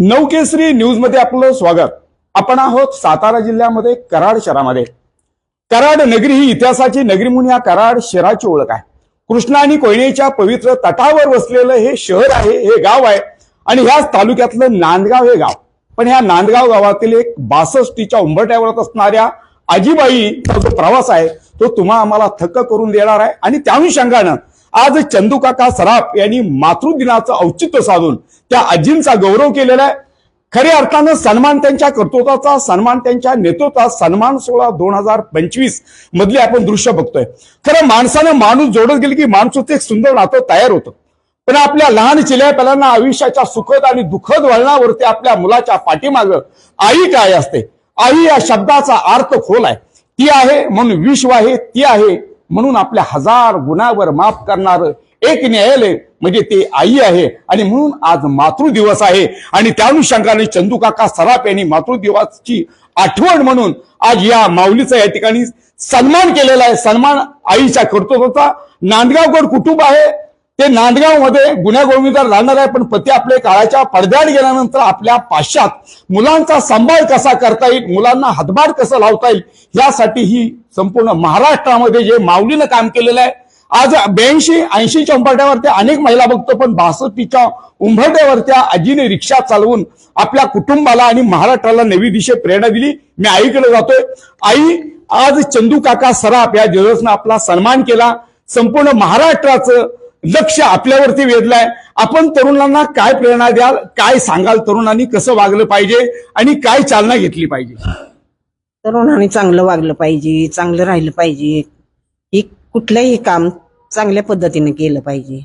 नवकेसरी न्यूजमध्ये आपलं स्वागत. आपण आहोत सातारा जिल्ह्यामध्ये कराड शहरामध्ये. कराड नगरी ही इतिहासाची नगरी म्हणून या कराड शहराची ओळख आहे. कृष्णा आणि कोयनेच्या पवित्र तटावर वसलेलं हे शहर आहे हे गाव आहे. आणि ह्याच तालुक्यातलं नांदगाव हे गाव. पण ह्या नांदगाव गावातील एक बासष्टीच्या उंबरट्यावर असणाऱ्या आजीबाईचा जो प्रवास आहे तो तुम्हा आम्हाला थक्क करून देणार आहे. आणि त्या अनुषंगानं आज चंदूकाका सराफ यांनी मातृदिनाचं औचित्य साधून त्या आजींचा गौरव केलेला आहे. खऱ्या अर्थानं सन्मान त्यांच्या कर्तृत्वाचा सन्मान त्यांच्या नेतृत्वाचा सन्मान सोहळा दोन हजार पंचवीस मधले आपण दृश्य बघतोय. खरं माणसानं माणूस जोडत गेले की माणसाचं एक सुंदर नातं तयार होतं. पण आपल्या लहान चिल्यापॅलांना आयुष्याच्या सुखद आणि दुःखद वळणावरती आपल्या मुलाच्या पाठीमागं आई काय असते? आई या शब्दाचा अर्थ खोल आहे. ती आहे म्हणून विश्व आहे ती आहे म्हणून आपल्या हजार गुणावर माफ करणार एक न्यायालय म्हणजे ते आई आहे. आणि म्हणून आज मातृदिवस आहे. आणि त्या अनुषंगाने चंदूकाका सराफ यांनी मातृदिवसाची आठवण म्हणून आज या माऊलीचा या ठिकाणी सन्मान केलेला आहे. सन्मान आईच्या कर्तृत्वाचा नांदगावकर कुटुंब आहे. ते नांदगावमध्ये मध्ये राहणार आहे पण पती आपले काळाच्या पडद्याड गेल्यानंतर आपल्या पाश्चात मुलांचा सांभाळ कसा करता येईल मुलांना हातभार कसं लावता येईल यासाठी ही संपूर्ण महाराष्ट्रामध्ये जे माऊलीनं काम केलेलं आहे आज ब्याऐंशी ऐंशीच्या उंबरट्यावरती अनेक महिला बघतो पण बासष्टीच्या उंबरट्यावरती आजीने रिक्षा चालवून आपल्या कुटुंबाला आणि महाराष्ट्राला नवी दिशे प्रेरणा दिली. मी आईकडे जातोय. आई आज चंदू काका सराफ या दिवसनं आपला सन्मान केला. संपूर्ण महाराष्ट्राचं लक्ष आपल्यावरती वेधलंय. आपण तरुणांना काय प्रेरणा द्याल काय सांगाल तरुणांनी कसं वागलं पाहिजे आणि काय चालना घेतली पाहिजे? तरुणांनी चांगलं वागलं पाहिजे चांगलं राहिलं पाहिजे. ही कुठलंही काम चांगल्या पद्धतीने केलं पाहिजे.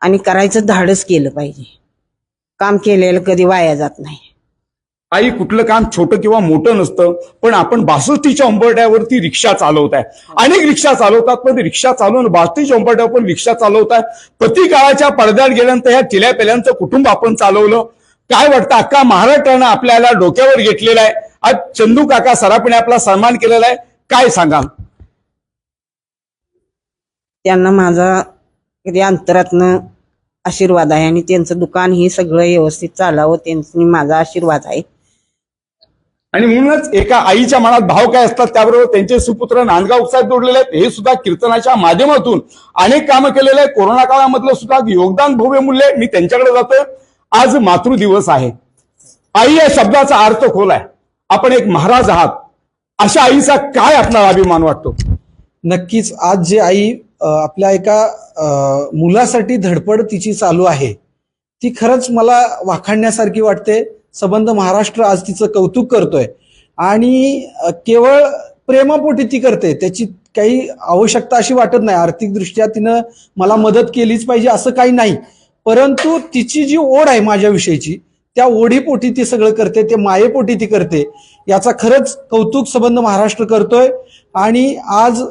आणि करायचं धाडस केलं पाहिजे. काम केलेलं कधी वाया जात नाही. आई कुठलं काम छोटं किंवा मोठं नसतं पण आपण बासष्टीच्या उंबरट्यावरती रिक्षा चालवत आहे अनेक रिक्षा चालवतात पण रिक्षा चालवून बासष्टीच्या उंबरट्यावर पण रिक्षा चालवताय. पती काळाच्या पडद्यात गेल्यानंतर ह्या चिल्या पेल्यांचं कुटुंब आपण चालवलं. काय वाटतं अख्खा महाराष्ट्रानं आपल्याला डोक्यावर घेतलेला आहे? आज चंदू काका सराफीने आपला सन्मान केलेला आहे. काय सांगाल? त्यांना माझा कधी अंतरातनं आशीर्वाद आहे आणि त्यांचं दुकान हे सगळं व्यवस्थित चालावं त्यांनी माझा आशीर्वाद आहे. आणि म्हणूनच एका आईच्या मनात भाव काय असतात त्याबरोबर त्यांचे सुपुत्र नांदगाव उत्साह जोडलेले आहेत. हे सुद्धा कीर्तनाच्या माध्यमातून अनेक कामं केलेले आहे कोरोना काळामधलं सुद्धा योगदान भव्य मूल्य आहे. मी त्यांच्याकडे जातोय. आज मातृदिवस आहे. आई या शब्दाचा अर्थ खोल आहे. आपण एक महाराज आहात. अशा आईचा काय आपला अभिमान वाटतो? नक्कीच. आज जे आई आपल्या एका मुलासाठी धडपड तिची चालू आहे ती खरंच मला वाखाणण्यासारखी वाटते. संबंध महाराष्ट्र आज तिचं कौतुक करतोय. आणि केवळ प्रेमापोटी ती करते. त्याची काही आवश्यकता अशी वाटत नाही. आर्थिकदृष्ट्या तिनं मला मदत केलीच पाहिजे असं काही नाही. परंतु तिची जी ओढ आहे माझ्याविषयीची त्या ओढीपोटी ती सगळं करते ते मायेपोटी ती करते. याचा खरंच कौतुक संबंध महाराष्ट्र करतोय. आणि आज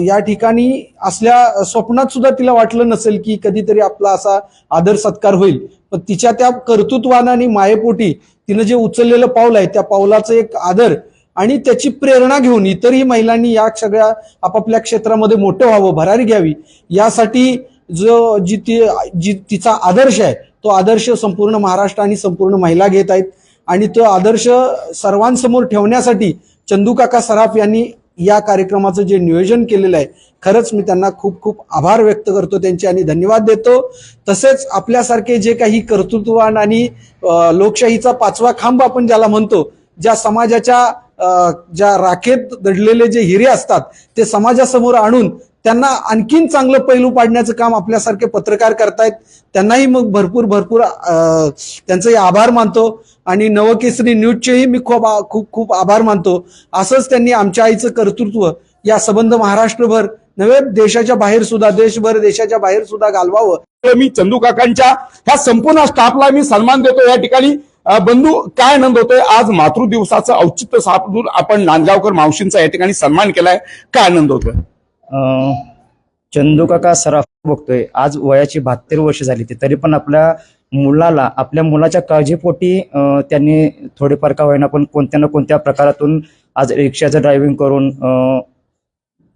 या ठिकाणी असल्या स्वप्नात सुद्धा तिला वाटलं नसेल की कधीतरी आपला असा आदर सत्कार होईल. पण तिच्या त्या कर्तृत्वानं आणि मायेपोटी तिनं जे उचललेलं पाऊल आहे त्या पावलाचं एक आदर आणि त्याची प्रेरणा घेऊन इतरही महिलांनी या सगळ्या आपापल्या क्षेत्रामध्ये मोठं व्हावं भरारी घ्यावी यासाठी जो जी ती जी तिचा आदर्श आहे तो आदर्श संपूर्ण महाराष्ट्र आणि संपूर्ण महिला घेत आहेत. आणि तो आदर्श सर्वांसमोर ठेवण्यासाठी चंदूकाका सराफ यांनी या कार्यक्रमाचं जे नियोजन केलेलं आहे खरंच मी त्यांना खूप खूप आभार व्यक्त करतो त्यांचे आणि धन्यवाद देतो. तसेच आपल्यासारखे जे काही कर्तृत्ववान आणि लोकशाहीचा पाचवा खांब आपण ज्याला म्हणतो ज्या समाजाच्या ज्या राखेत दडलेले जे हिरे असतात ते समाजासमोर आणून त्यांना आणखीन चांगलं पैलू पाडण्याचं काम आपल्यासारखे पत्रकार करतायत. त्यांनाही मग भरपूर भरपूर अ, त्यांचंही आभार मानतो. आणि नवकेसरी न्यूजचेही मी खूप खूप खूप आभार मानतो. असंच त्यांनी आमच्या आईचं कर्तृत्व या संबंध महाराष्ट्रभर नव्हे देशाच्या बाहेर सुद्धा देशभर देशाच्या बाहेर सुद्धा घालवावं. तर मी चंदू काकांच्या ह्या संपूर्ण स्टाफला मी सन्मान देतो या ठिकाणी बंधू काय आनंद होतोय? आज मातृदिवसाचं औचित्य साधून आपण नांदगावकर मावशींचा या ठिकाणी सन्मान केलाय. काय आनंद होतोय? चंदूकाका चंदू काका सराफ बघतोय. आज वयाची बहात्तर वर्ष झाली ते. तरी पण आपल्या मुलाला आपल्या मुलाच्या काळजीपोटी त्यांनी थोडेफार का होईना पण कोणत्या ना कोणत्या प्रकारातून आज रिक्षाचं ड्रायव्हिंग करून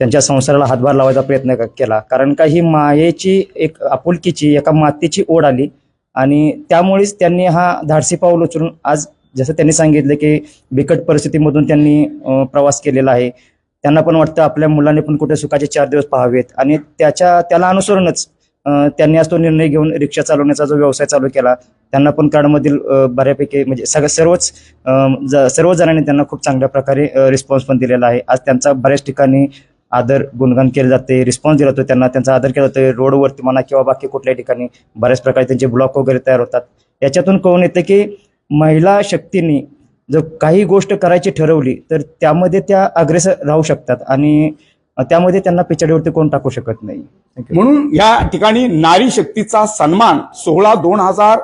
त्यांच्या संसाराला हातभार लावायचा प्रयत्न केला. कारण का ही मायेची एक आपुलकीची एका मातेची ओढ आली आणि त्यामुळेच त्यांनी हा धाडसी पाऊल उचलून आज जसं त्यांनी सांगितलं की बिकट परिस्थितीमधून त्यांनी प्रवास केलेला आहे. त्यांना पण वाटतं आपल्या मुलाने पण कुठे सुखाचे चार दिवस पाहावेत. आणि त्याच्या त्याला अनुसरूनच त्यांनी आज तो निर्णय घेऊन रिक्षा चालवण्याचा जो व्यवसाय चालू केला त्यांना पण कार्डमधील बऱ्यापैकी म्हणजे सगळं सर्वच सर्व जणांनी त्यांना खूप चांगल्या प्रकारे रिस्पॉन्स पण दिलेला आहे. आज त्यांचा बऱ्याच ठिकाणी आदर गुणगान केले जाते रिस्पॉन्स दिला जातो त्यांना त्यांचा आदर केला जातो. रोडवरती म्हणा किंवा बाकी कुठल्याही ठिकाणी बऱ्याच प्रकारे त्यांचे ब्लॉक वगैरे तयार होतात. याच्यातून कळून येतं की महिला शक्तींनी जर काही गोष्ट करायची ठरवली तर त्यामध्ये त्या अग्रेसर राहू शकतात आणि त्यामध्ये त्यांना पिछाडीवरती कोण टाकू शकत नाही. म्हणून या ठिकाणी नारी शक्तीचा सन्मान सोहळा दोन हजार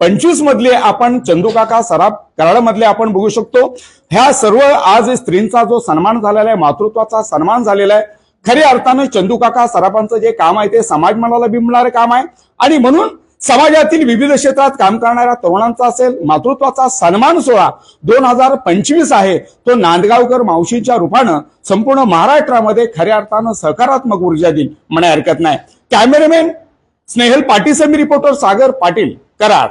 पंचवीस मधले आपण चंदूकाका सराफ कराड मधले आपण बघू शकतो. ह्या सर्व आज स्त्रींचा जो सन्मान झालेला आहे मातृत्वाचा सन्मान झालेला आहे खऱ्या अर्थानं चंदूकाका सराफांचं जे काम आहे ते समाज मनाला बिंबणारं काम आहे. आणि म्हणून समाजातील विविध क्षेत्रात काम करणाऱ्या तरुणांचा असेल मातृत्वाचा सन्मान सोहळा दोन हजार पंचवीस आहे. तो नांदगावकर मावशीच्या रूपानं संपूर्ण महाराष्ट्रामध्ये खऱ्या अर्थानं सकारात्मक ऊर्जा देईल म्हणाय हरकत नाही. Cameraman Snehal Patil reporter Sagar Patil Karad.